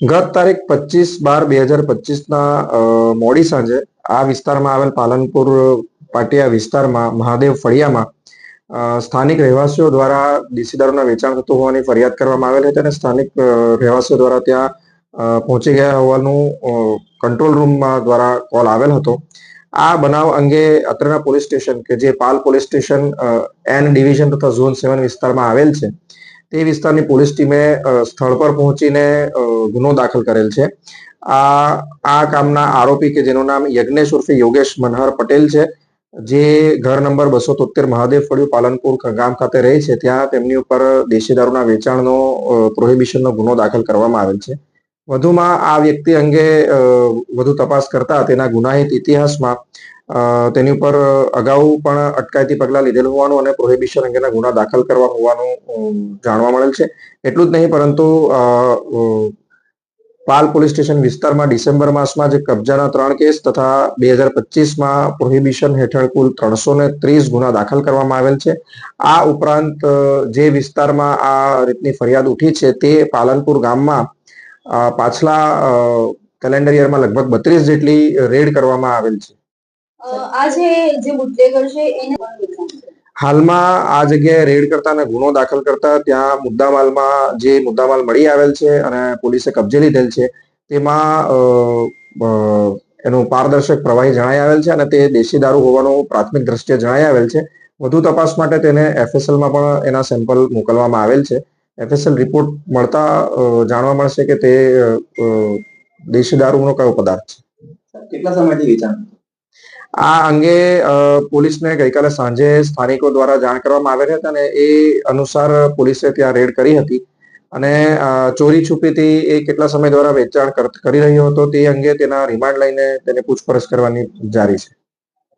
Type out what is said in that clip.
ગત તારીખ પચીસ બાર બે હજાર પચીસના મોડી સાંજે આ વિસ્તારમાં આવેલ પાલનપુર પાટિયા વિસ્તારમાં મહાદેવ ફળિયામાં સ્થાનિક રહેવાસીઓ દ્વારા દેશી દારૂના વેચાણ થતું હોવાની ફરિયાદ કરવામાં આવેલ હતી અને સ્થાનિક રહેવાસીઓ દ્વારા ત્યાં પહોંચી ગયા હોવાનું કંટ્રોલ રૂમમાં દ્વારા કોલ આવેલ હતો. આ બનાવ અંગે અત્રેના પોલીસ સ્ટેશન કે જે Pal police station N division તથા ઝોન સેવન વિસ્તારમાં આવેલ છે. તે વિસ્તારની પોલીસ ટીમે સ્થળ પર પહોંચીને ગુનો દાખલ કરેલ છે. આ આ કામના આરોપી કે જેનું નામ યજ્ઞેશ ઉર્ફે યોગેશ મનહર પટેલ છે, જે ઘર નંબર બસો તોતેર મહાદેવ ફળિયું પાલનપુર ગામ ખાતે રહે છે, ત્યાં તેમની ઉપર દેશી દારૂના વેચાણનો પ્રોહિબિશનનો ગુનો દાખલ કરવામાં આવેલ છે. વધુમાં આ વ્યક્તિ અંગે વધુ તપાસ કરતા તેના ગુનાહિત ઇતિહાસમાં તેની ઉપર અગાઉ પણ અટકાયતી પગલાં લીધેલ હોવાનું અને પ્રોહિબિશન અંગેના ગુના દાખલ કરવા હોવાનું જાણવા મળેલ છે. એટલું જ નહીં, પરંતુ પાલ પોલીસ સ્ટેશન વિસ્તારમાં ડિસેમ્બર માસમાં જે કબજાના ત્રણ કેસ તથા બે હજાર પચીસમાં પ્રોહિબિશન હેઠળ કુલ ત્રણસો ને ત્રીસ ગુના દાખલ કરવામાં આવેલ છે. આ ઉપરાંત જે વિસ્તારમાં આ રીતની ફરિયાદ ઉઠી છે તે પાલનપુર ગામમાં પાછલા કેલેન્ડર યરમાં લગભગ બત્રીસ જેટલી રેડ કરવામાં આવેલ છે. જે બુટલેગર છે એને. હાલમાં આ જગ્યાએ રેડ કરતા અને ગુનો દાખલ કરતા ત્યાં મુદ્દામાલમાં જે મુદ્દામાલ મળી આવેલ છે અને પોલીસે કબજે લીધેલ છે તેમાં એનું પારદર્શક પ્રવાહી જણાઈ આવેલ છે અને તે દેશી દારૂ હોવાનું પ્રાથમિક દ્રષ્ટિએ જણાઈ આવેલ છે. વધુ તપાસ માટે તેને એફએસએલમાં પણ એના સેમ્પલ મોકલવામાં આવેલ છે. એફએસએલ રિપોર્ટ મળતા જાણવા મળશે કે તે દેશી દારૂનો કયો પદાર્થ છે. કેટલા સમયથી વેચાણ? આ અંગે પોલીસને ગઈકાલે સાંજે સ્થાનિકો દ્વારા જાણ કરવામાં આવેલ હતી અને એ અનુસાર પોલીસે ત્યાં રેડ કરી હતી. અને ચોરી છુપીથી એ કેટલા સમય દ્વારા વેચાણ કરી રહ્યો હતો તે અંગે તેના રિમાન્ડ લઈને તેને પૂછપરછ કરવાની જારી છે.